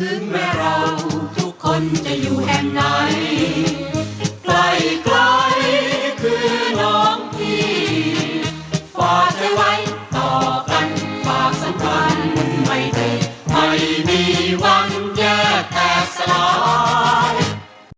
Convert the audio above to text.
ถึงแม้เราทุกคนจะอยู่แห่งไหน